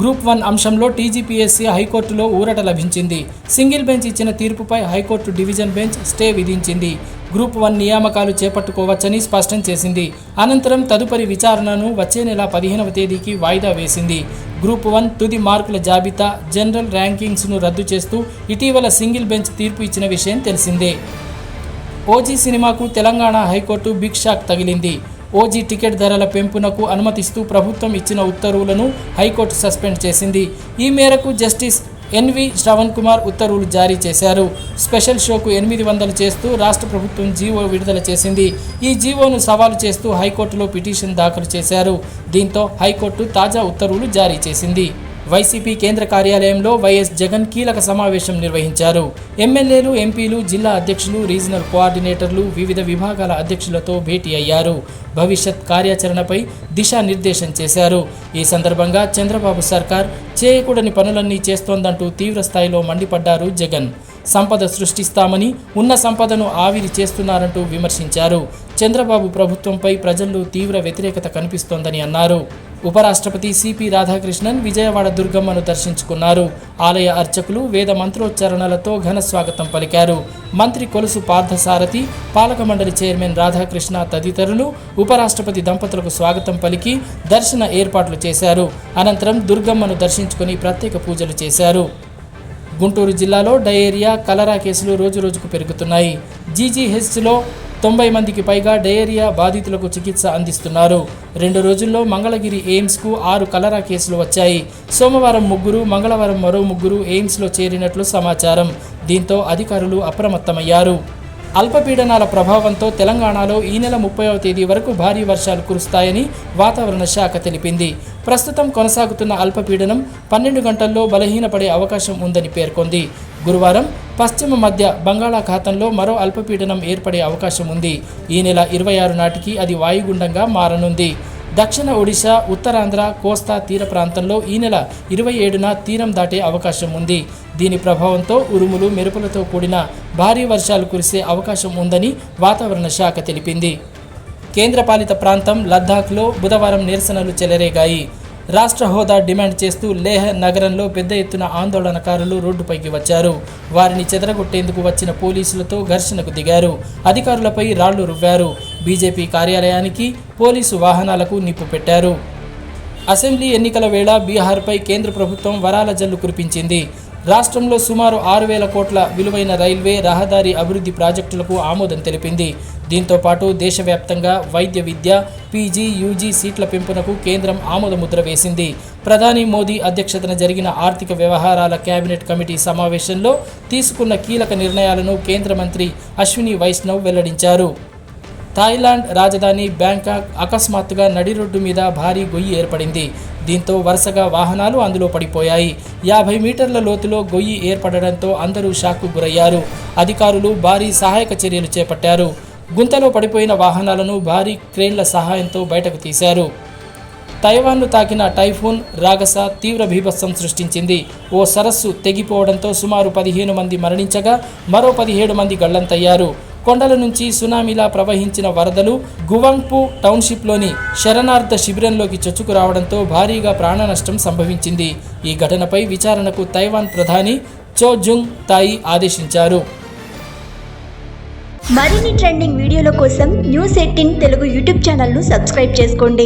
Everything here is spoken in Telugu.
గ్రూప్ వన్ అంశంలో టీజీపీఎస్సీ హైకోర్టులో ఊరట లభించింది. సింగిల్ బెంచ్ ఇచ్చిన తీర్పుపై high court division bench stay విధించింది. గ్రూప్ వన్ నియామకాలు చేపట్టుకోవచ్చని స్పష్టం చేసింది. అనంతరం తదుపరి విచారణను వచ్చే నెల పదిహేనవ తేదీకి వాయిదా వేసింది. గ్రూప్ వన్ తుది మార్కుల జాబితా జనరల్ ర్యాంకింగ్స్ను రద్దు చేస్తూ ఇటీవల సింగిల్ బెంచ్ తీర్పు ఇచ్చిన విషయం తెలిసిందే. ఓజీ సినిమాకు Telangana high court big shock తగిలింది. ఓజీ టికెట్ ధరల పెంపునకు అనుమతిస్తూ ప్రభుత్వం ఇచ్చిన ఉత్తర్వులను హైకోర్టు సస్పెండ్ చేసింది. ఈ మేరకు జస్టిస్ ఎన్వి శ్రవణ్ కుమార్ ఉత్తర్వులు జారీ చేశారు. స్పెషల్ షోకు ఎనిమిది వందలు చేస్తూ రాష్ట్ర ప్రభుత్వం జీవో విడుదల చేసింది. ఈ జీవోను సవాలు చేస్తూ హైకోర్టులో పిటిషన్ దాఖలు చేశారు. దీంతో హైకోర్టు తాజా ఉత్తర్వులు జారీ చేసింది. వైసీపీ కేంద్ర కార్యాలయంలో వైఎస్ జగన్ కీలక సమావేశం నిర్వహించారు. ఎమ్మెల్యేలు ఎంపీలు జిల్లా అధ్యక్షులు రీజనల్ కోఆర్డినేటర్లు వివిధ విభాగాల అధ్యక్షులతో భేటీ అయ్యారు. భవిష్యత్ కార్యాచరణపై దిశానిర్దేశం చేశారు. ఈ సందర్భంగా చంద్రబాబు సర్కార్ చేయకూడని పనులన్నీ చేస్తోందంటూ తీవ్ర స్థాయిలో మండిపడ్డారు జగన్. సంపద సృష్టిస్తామని ఉన్న సంపదను ఆవిరి చేస్తున్నారంటూ విమర్శించారు. చంద్రబాబు ప్రభుత్వంపై ప్రజల్లో తీవ్ర వ్యతిరేకత కనిపిస్తోందని అన్నారు. ఉపరాష్ట్రపతి సిపి రాధాకృష్ణన్ విజయవాడ దుర్గమ్మను దర్శించుకున్నారు. ఆలయ అర్చకులు వేద మంత్రోచ్చారణలతో ఘన స్వాగతం పలికారు. మంత్రి కొలుసు పార్థసారథి పాలక మండలి చైర్మన్ రాధాకృష్ణ తదితరులు ఉపరాష్ట్రపతి దంపతులకు స్వాగతం పలికి దర్శన ఏర్పాట్లు చేశారు. అనంతరం దుర్గమ్మను దర్శించుకుని ప్రత్యేక పూజలు చేశారు. గుంటూరు జిల్లాలో డయేరియా కలరా కేసులు రోజురోజుకు పెరుగుతున్నాయి. జీజీహెచ్లో తొంభై మందికి పైగా డయేరియా బాధితులకు చికిత్స అందిస్తున్నారు. రెండు రోజుల్లో మంగళగిరి ఎయిమ్స్కు ఆరు కలరా కేసులు వచ్చాయి. సోమవారం ముగ్గురు మంగళవారం మరో ముగ్గురు ఎయిమ్స్లో చేరినట్లు సమాచారం. దీంతో అధికారులు అప్రమత్తమయ్యారు. అల్పపీడనాల ప్రభావంతో తెలంగాణలో ఈ నెల ముప్పైవ తేదీ వరకు భారీ వర్షాలు కురుస్తాయని వాతావరణ శాఖ తెలిపింది. ప్రస్తుతం కొనసాగుతున్న అల్పపీడనం పన్నెండు గంటల్లో బలహీనపడే అవకాశం ఉందని పేర్కొంది. గురువారం పశ్చిమ మధ్య బంగాళాఖాతంలో మరో అల్పపీడనం ఏర్పడే అవకాశం ఉంది. ఈ నెల ఇరవై ఆరు నాటికి అది వాయుగుండంగా మారనుంది. దక్షిణ ఒడిశా ఉత్తరాంధ్ర కోస్తా తీర ప్రాంతంలో ఈ నెల ఇరవై ఏడున తీరం దాటే అవకాశం ఉంది. దీని ప్రభావంతో ఉరుములు మెరుపులతో కూడిన భారీ వర్షాలు కురిసే అవకాశం ఉందని వాతావరణ శాఖ తెలిపింది. కేంద్రపాలిత ప్రాంతం లద్దాఖ్లో బుధవారం నిరసనలు చెలరేగాయి. రాష్ట్ర హోదా డిమాండ్ చేస్తూ లేహ్ నగరంలో పెద్ద ఎత్తున ఆందోళనకారులు రోడ్డుపైకి వచ్చారు. వారిని చెదరగొట్టేందుకు వచ్చిన పోలీసులతో ఘర్షణకు దిగారు. అధికారులపై రాళ్ళు రువ్వారు. బీజేపీ కార్యాలయానికి పోలీసు వాహనాలకు నిప్పు పెట్టారు. అసెంబ్లీ ఎన్నికల వేళ బీహార్పై కేంద్ర ప్రభుత్వం వరాల జల్లు కురిపించింది. రాష్ట్రంలో సుమారు ఆరు వేల కోట్ల విలువైన రైల్వే రహదారి అభివృద్ధి ప్రాజెక్టులకు ఆమోదం తెలిపింది. దీంతో పాటు దేశవ్యాప్తంగా వైద్య విద్య పీజీ యూజీ సీట్ల పెంపునకు కేంద్రం ఆమోదముద్ర వేసింది. ప్రధాని మోదీ అధ్యక్షతన జరిగిన ఆర్థిక వ్యవహారాల కేబినెట్ కమిటీ సమావేశంలో తీసుకున్న కీలక నిర్ణయాలను కేంద్ర మంత్రి అశ్విని వైష్ణవ్ వెల్లడించారు. థాయిలాండ్ రాజధాని బ్యాంకాక్ అకస్మాత్తుగా నడి రోడ్డు మీద భారీ గొయ్యి ఏర్పడింది. దీంతో వరుసగా వాహనాలు అందులో పడిపోయాయి. యాభై మీటర్ల లోతులో గొయ్యి ఏర్పడడంతో అందరూ షాక్కు గురయ్యారు. అధికారులు భారీ సహాయక చర్యలు చేపట్టారు. గుంతలో పడిపోయిన వాహనాలను భారీ క్రేన్ల సహాయంతో బయటకు తీశారు. తైవాన్ను తాకిన టైఫూన్ రాగస తీవ్ర భీభత్సం సృష్టించింది. ఓ సరస్సు తెగిపోవడంతో సుమారు పదిహేను మంది మరణించగా మరో పదిహేడు మంది గళ్ళంతయ్యారు కొండల నుంచి సునామీలా ప్రవహించిన వరదలు గువాంగ్పు టౌన్షిప్లోని శరణార్థ శిబిరంలోకి చొచ్చుకు రావడంతో భారీగా ప్రాణ నష్టం సంభవించింది. ఈ ఘటనపై విచారణకు తైవాన్ ప్రధాని చో జుంగ్ తాయి ఆదేశించారు. మరిన్ని ట్రెండింగ్ వీడియోల కోసం న్యూస్ ఎయిటీన్ తెలుగు యూట్యూబ్ ఛానల్ను సబ్స్క్రైబ్ చేసుకోండి.